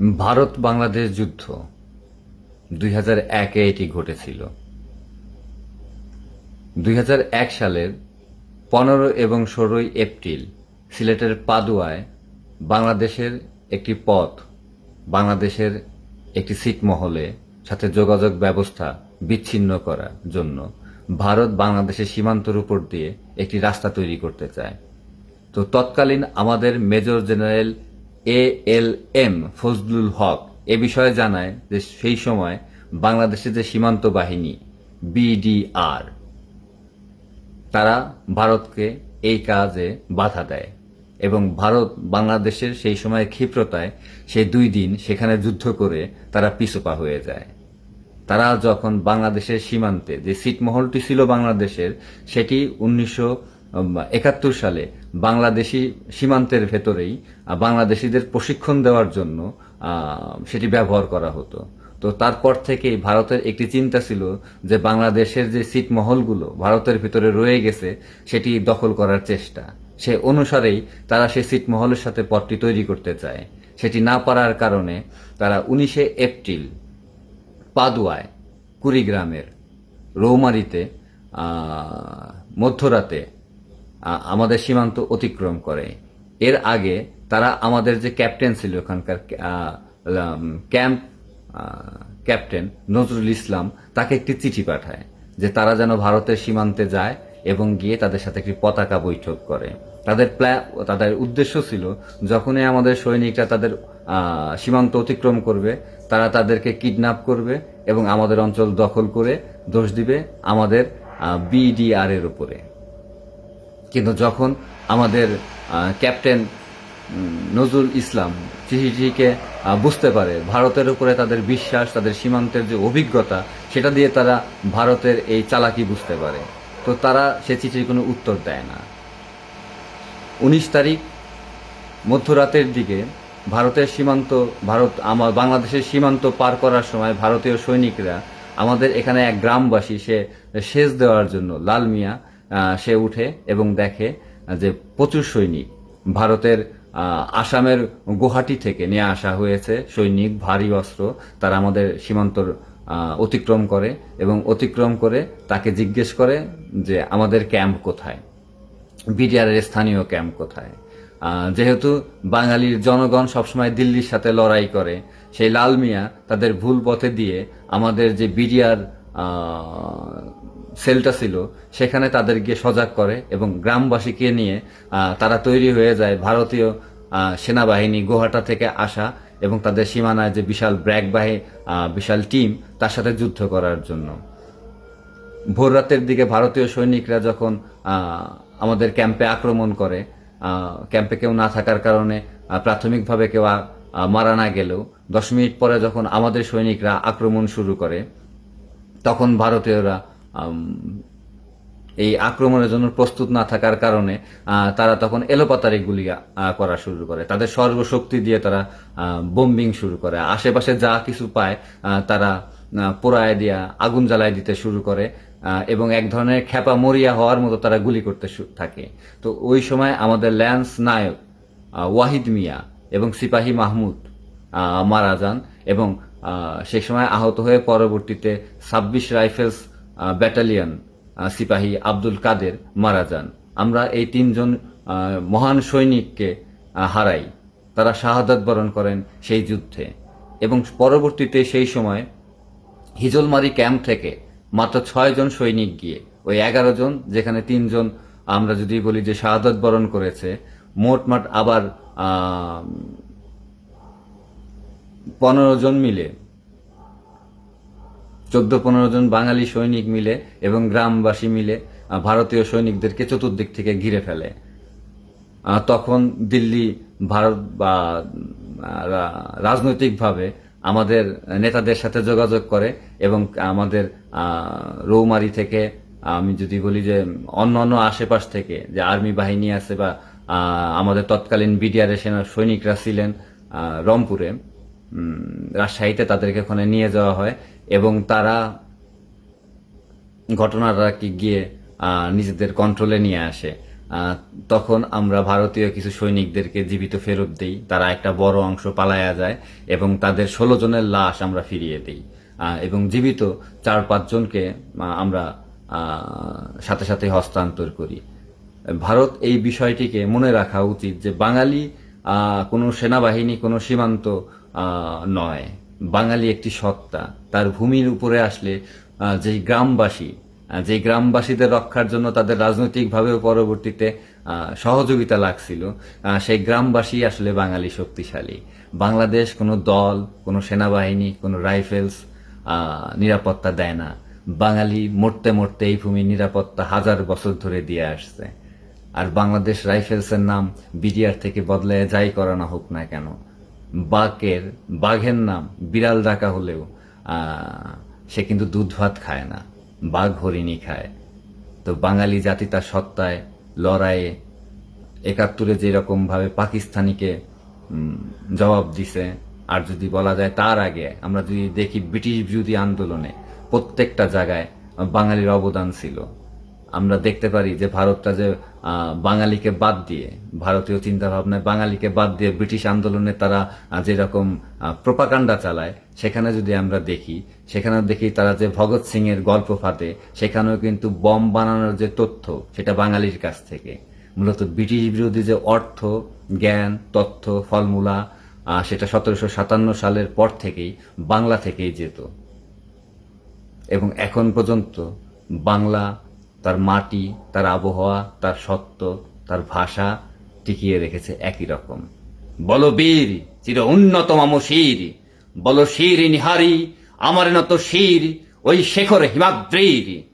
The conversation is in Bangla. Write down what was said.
ভারত বাংলাদেশ যুদ্ধ দুই হাজার একে এটি ঘটেছিল। দুই হাজার এক সালের পনেরো এবং ষোলোই এপ্রিল সিলেটের পাদুয়ায় বাংলাদেশের একটি পথ, বাংলাদেশের একটি ছিটমহলে সাথে যোগাযোগ ব্যবস্থা বিচ্ছিন্ন করার জন্য ভারত বাংলাদেশের সীমান্তর উপর দিয়ে একটি রাস্তা তৈরি করতে চায়। তো তৎকালীন আমাদের major general A L M Fazlul Haque, এ বিষয়ে জানায় যে সেই সময় বাংলাদেশের যে সীমান্ত বাহিনী, বিডিআর, তারা ভারতকে এই কাজে বাধা দেয় এবং ভারত বাংলাদেশের সেই সময় ক্ষিপ্রতায় সেই দুই দিন সেখানে যুদ্ধ করে তারা পিছপা হয়ে যায়। তারা যখন বাংলাদেশের সীমান্তে যে ছিটমহলটি ছিল বাংলাদেশের, সেটি উনিশশো একাত্তর সালে বাংলাদেশি সীমান্তের ভেতরেই বাংলাদেশিদের প্রশিক্ষণ দেওয়ার জন্য সেটি ব্যবহার করা হতো। তো তারপর থেকেই ভারতের একটি চিন্তা ছিল যে বাংলাদেশের যে ছিটমহলগুলো ভারতের ভিতরে রয়ে গেছে, সেটি দখল করার চেষ্টা। সে অনুসারেই তারা সেই ছিটমহলের সাথে পথটি তৈরি করতে চায়। সেটি না পারার কারণে তারা উনিশে এপ্রিল পাদুয়ায়, কুড়িগ্রামের রৌমারিতে মধ্যরাতে আমাদের সীমান্ত অতিক্রম করে। এর আগে তারা আমাদের যে ক্যাপ্টেন ছিল ওখানকার ক্যাম্প ক্যাপ্টেন নজরুল ইসলাম, তাকে একটি চিঠি পাঠায় যে তারা যেন ভারতের সীমান্তে যায় এবং গিয়ে তাদের সাথে একটি পতাকা বৈঠক করে। তাদের প্ল্যা তাদের উদ্দেশ্য ছিল যখনই আমাদের সৈনিকরা তাদের সীমান্ত অতিক্রম করবে, তারা তাদেরকে কিডন্যাপ করবে এবং আমাদের অঞ্চল দখল করে দোষ দিবে আমাদের বিডিআর এর উপরে। কিন্তু যখন আমাদের ক্যাপ্টেন নজরুল ইসলাম চিঠিটিকে বুঝতে পারে, ভারতের উপরে তাদের বিশ্বাস, তাদের সীমান্তের যে অভিজ্ঞতা, সেটা দিয়ে তারা ভারতের এই চালাকি বুঝতে পারে। তো তারা সে চিঠির কোনো উত্তর দেয় না। উনিশ তারিখ, মধ্যরাতের দিকে ভারতের সীমান্ত, ভারত আমার বাংলাদেশের সীমান্ত পার করার সময় ভারতীয় সৈনিকরা আমাদের এখানে এক গ্রামবাসী, সে সেচ দেওয়ার জন্য লাল মিয়া সে উঠে এবং দেখে যে প্রচুর সৈনিক। ভারতের আসামের গুহাটি থেকে নিয়ে আসা হয়েছে সৈনিক, ভারী অস্ত্র। তারা আমাদের সীমান্তর অতিক্রম করে এবং অতিক্রম করে তাকে জিজ্ঞেস করে যে আমাদের ক্যাম্প কোথায়? বিডিআরের স্থানীয় ক্যাম্প কোথায়? যেহেতু বাঙালির জনগণ সবসময় দিল্লির সাথে লড়াই করে, সেই লাল মিয়া তাদের ভুল পথে দিয়ে আমাদের যে বিডিআর সেলটা ছিল, সেখানে তাদের গিয়ে সজাগ করে এবং গ্রামবাসীকে নিয়ে তারা তৈরি হয়ে যায় ভারতীয় সেনাবাহিনী গুয়াহাটা থেকে আসা এবং তাদের সীমানায় যে বিশাল ব্র্যাক বাহি বিশাল টিম, তার সাথে যুদ্ধ করার জন্য। ভোর রাতের দিকে ভারতীয় সৈনিকরা যখন আমাদের ক্যাম্পে আক্রমণ করে ক্যাম্পে কেউ না থাকার কারণে প্রাথমিকভাবে কেউ মারা না গেলেও, দশ মিনিট পরে যখন আমাদের সৈনিকরা আক্রমণ শুরু করে, তখন ভারতীয়রা এই আক্রমণের জন্য প্রস্তুত না থাকার কারণে তারা তখন এলোপাতারি গুলি করা শুরু করে। তাদের সর্বশক্তি দিয়ে তারা বোম্বিং শুরু করে। আশেপাশে যা কিছু পায় তারা পোড়ায় দিয়া, আগুন জ্বালায় দিতে শুরু করে এবং এক ধরনের খেপা মরিয়া হওয়ার মতো তারা গুলি করতে থাকে। তো ওই সময় আমাদের ল্যান্স নায়ক ওয়াহিদ মিয়া এবং সিপাহী মাহমুদ মারা যান এবং সেই সময় আহত হয়ে পরবর্তীতে ছাব্বিশ রাইফেলস ব্যাটালিয়ন সিপাহী আব্দুল কাদের মারা যান। আমরা এই তিনজন মহান সৈনিককে হারাই। তারা শাহাদাত বরণ করেন সেই যুদ্ধে। এবং পরবর্তীতে সেই সময় হিজলমারি ক্যাম্প থেকে মাত্র ছয় জন সৈনিক গিয়ে, ওই এগারো জন, যেখানে তিনজন আমরা যদি বলি যে শাহাদত বরণ করেছে মোটমাট আবার পনেরো জন মিলে চোদ্দ পনেরো জন বাঙালি সৈনিক মিলে এবং গ্রামবাসী মিলে ভারতীয় সৈনিকদেরকে চতুর্দিক থেকে ঘিরে ফেলে। তখন দিল্লি, ভারত বা রাজনৈতিকভাবে আমাদের নেতাদের সাথে যোগাযোগ করে এবং আমাদের রৌমারি থেকে, আমি যদি বলি যে অন্য অন্য আশেপাশ থেকে যে আর্মি বাহিনী আছে বা আমাদের তৎকালীন বিডিআর সেনা সৈনিকরা ছিলেন রংপুরে রাজশাহীতে তাদেরকে ওখানে নিয়ে যাওয়া হয় এবং তারা ঘটনাটা কি গিয়ে নিজেদের কন্ট্রোলে নিয়ে আসে। তখন আমরা ভারতীয় কিছু সৈনিকদেরকে জীবিত ফেরত দিই। তারা একটা বড় অংশ পালায়া যায় এবং তাদের ষোলো জনের লাশ আমরা ফিরিয়ে দিই। এবং জীবিত চার পাঁচজনকে আমরা সাথে সাথে হস্তান্তর করি। ভারত এই বিষয়টিকে মনে রাখা উচিত যে বাঙালি কোনো সেনাবাহিনী, কোনো সীমান্ত নয়। বাঙালি একটি সত্তা। তার ভূমির উপরে আসলে যেই গ্রামবাসী যে গ্রামবাসীদের রক্ষার জন্য তাদের রাজনৈতিকভাবেও পরবর্তীতে সহযোগিতা লাগছিল সেই গ্রামবাসী আসলে বাঙালি শক্তিশালী। বাংলাদেশ কোনো দল, কোনো সেনাবাহিনী, কোনো রাইফেলস নিরাপত্তা দেয় না। বাঙালি মরতে মরতে এই ভূমির নিরাপত্তা হাজার বছর ধরে দিয়ে আসছে। আর বাংলাদেশ রাইফেলসের নাম বিডিআর থেকে বদলে যাই করানো হোক না কেন। বাঘের বাঘের নাম বিড়াল ডাকা হলেও সে কিন্তু দুধ ভাত খায় না, বাঘ হরিণী খায়। তো বাঙালি জাতি তার সত্তায় লড়াইয়ে একাত্তরে যেরকম ভাবে পাকিস্তানিকে জবাব দিছে, আর যদি বলা যায় তার আগে, আমরা যদি দেখি ব্রিটিশ বিরোধী আন্দোলনে প্রত্যেকটা জায়গায় বাঙালির অবদান ছিল। আমরা দেখতে পারি যে ভারতটা যে বাঙালিকে বাদ দিয়ে, ভারতীয় চিন্তা ভাবনায় বাঙালিকে বাদ দিয়ে ব্রিটিশ আন্দোলনে তারা যেরকম প্রোপাকাণ্ডা চালায়, সেখানে যদি আমরা দেখি সেখানে দেখি তারা যে ভগৎ সিং এর গল্প ফাতে সেখানেও কিন্তু বম বানানোর যে তথ্য, সেটা বাঙালির কাছ থেকে। মূলত ব্রিটিশ বিরোধী যে অর্থ, জ্ঞান, তথ্য, ফলমূলা সেটা সতেরোশো সাতান্ন সালের পর থেকেই বাংলা থেকেই যেত। এবং এখন পর্যন্ত বাংলা তার মাটি, তার আবহাওয়া, তার সত্য তার ভাষা টিকিয়ে রেখেছে একই রকম। বলবীর চির উন্নত মাম শির। বল শির নিহারি, আমার নত শির, ওই শেখর হিমাদ্রির।